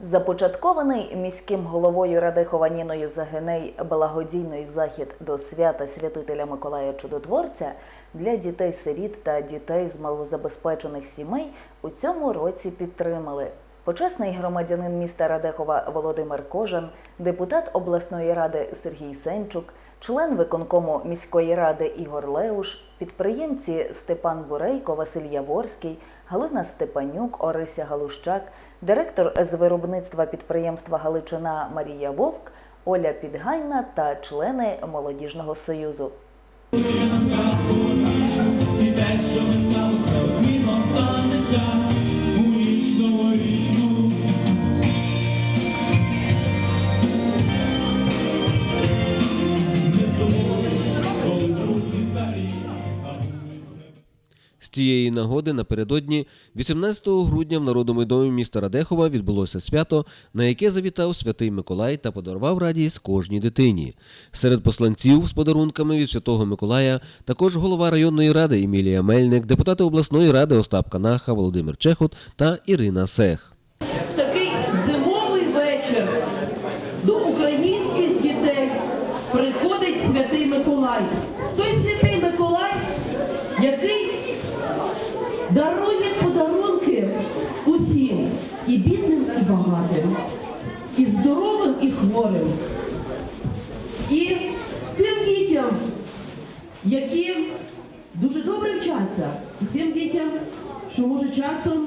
Започаткований міським головою Радехова Ніною Загиней благодійний захід до свята святителя Миколая Чудотворця для дітей-сиріт та дітей з малозабезпечених сімей у цьому році підтримали. Почесний громадянин міста Радехова Володимир Кожан, депутат обласної ради Сергій Сенчук, член виконкому міської ради Ігор Леуш, підприємці Степан Бурейко, Василь Яворський, Галина Степанюк, Орися Галущак, директор з виробництва підприємства Галичина Марія Вовк, Оля Підгайна та члени молодіжного союзу. І те, що не сталося, відмінно станеться Цієї нагоди напередодні 18 грудня в Народному домі міста Радехова відбулося свято, на яке завітав святий Миколай та подарував радість кожній дитині. Серед посланців з подарунками від святого Миколая також голова районної ради Емілія Мельник, депутати обласної ради Остап Канаха, Володимир Чехот та Ірина Сех. Такий зимовий вечір до українських дітей приходить святий Миколай. Той святий Миколай, який дарує подарунки усім, і бідним, і багатим, і здоровим, і хворим. І тим дітям, які дуже добре вчаться, і тим дітям, що може часом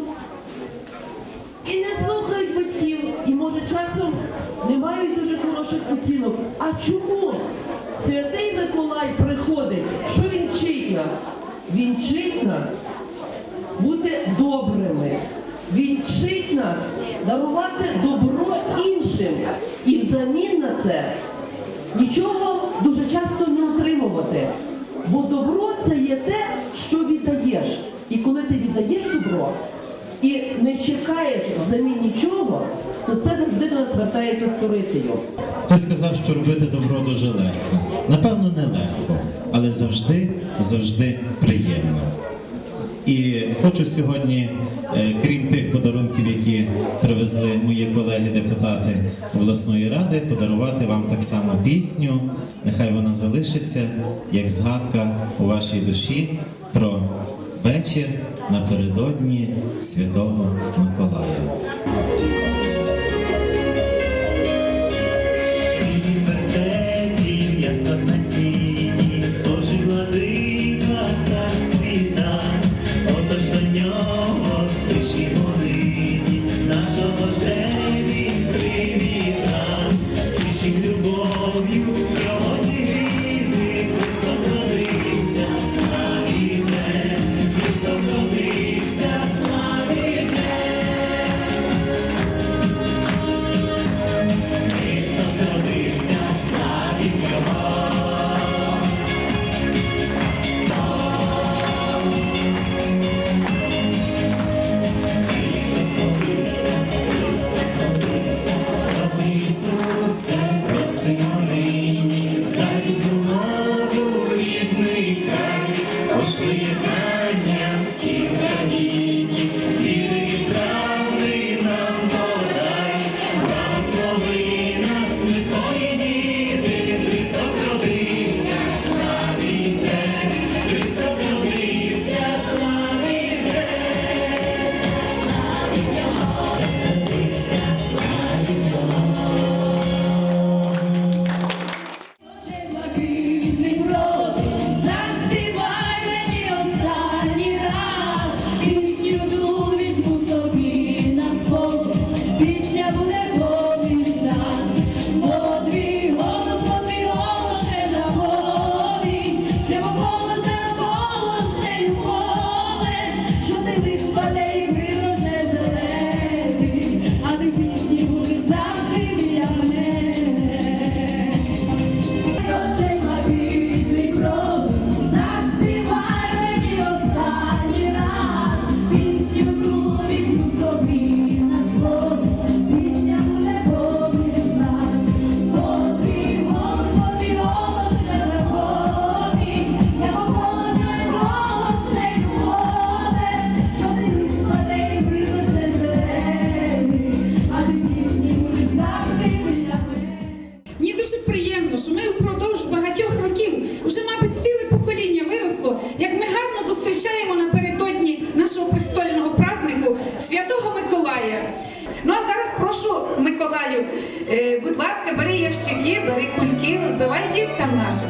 і не слухають батьків, і може часом не мають дуже хороших оцінок. А чому святий Миколай приходить? Що він вчить нас? Він вчить нас бути добрими. Він вчить нас дарувати добро іншим. І взамін на це нічого дуже часто не отримувати. Бо добро це є те, що віддаєш. І коли ти віддаєш добро і не чекаєш взамін нічого, то це завжди до нас вертається з корицею. Хтось сказав, що робити добро дуже легко. Напевно, не легко, але завжди, завжди приємно. І хочу сьогодні, е, крім тих подарунків, які привезли мої колеги-депутати обласної ради, подарувати вам так само пісню. Нехай вона залишиться як згадка у вашій душі про вечір напередодні Святого Миколая. Прошу Миколаю, е, будь ласка, бери ящики, бери кульки, роздавай діткам нашим.